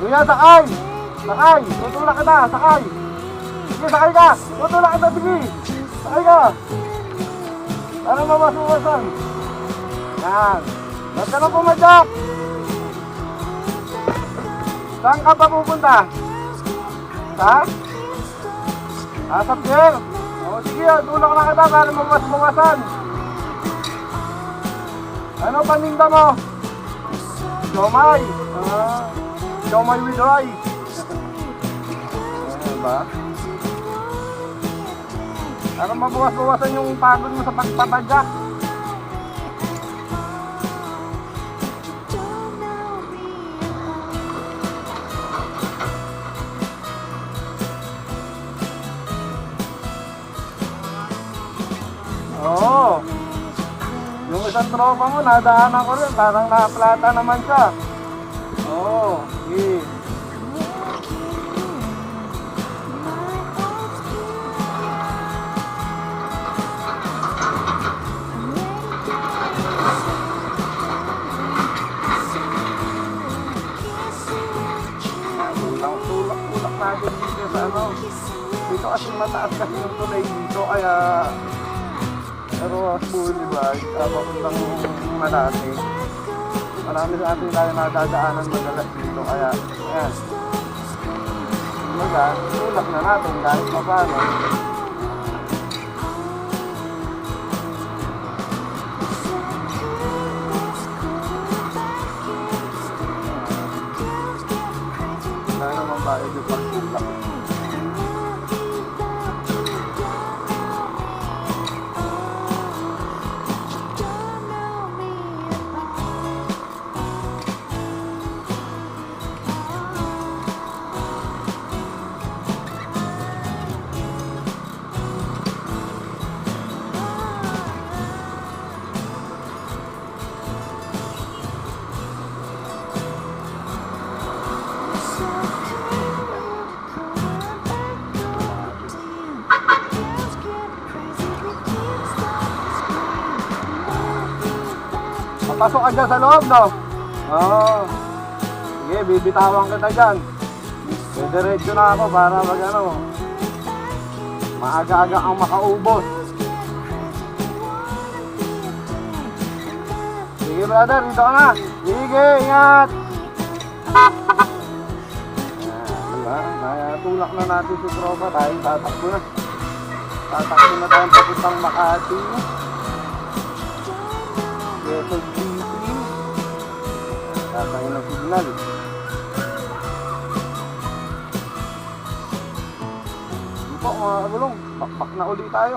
Kuya, sakay! Sakay! Tutulak kita, sakay! Sige, sakay ka! Tutulak kita, sige! Sakay ka! Para mawas-mawasan. Yan. Ba't ka na pumadyak? Saan ka pa pupunta? Sa? Sa pier. O sige, tulak na kita para mawas-mawasan. Ano paninda mo? Siomay. Ah, siomay with rice. Ano ba? Para mabawas-bawasan yung pagod mo sa pagpapadyak. Oo. Yung isang tropa mo, nadaanan ko rin. Parang nakaplata naman siya. Oo. Okay. Tulak, tulak, tulak natin dito sa ano. Dito kasi mataas kasi yung tulay dito. Kaya pero sa Boulevard, uh, papuntang Malate, marami sa atin tayo nadadaanan madalas dito. Kaya, ayan. Kumbaga, tulak na natin kahit pa paano. Wala naman ba yung Papasok ka dyan sa loob, no? Oo. Sige, bibitawan kita dyan. Diretso na ako para mag ano, maaga-aga ang makaubos. Sige, brother, dito ka na. Sige, ingat. Ayan, diba? Natulak na natin si tropa. Tayo tatakbo na. Tatakbo na tayong papuntang Makati. Quezon City. Tatay ng signal. Hindi po mga bulong, bakbak na uli tayo.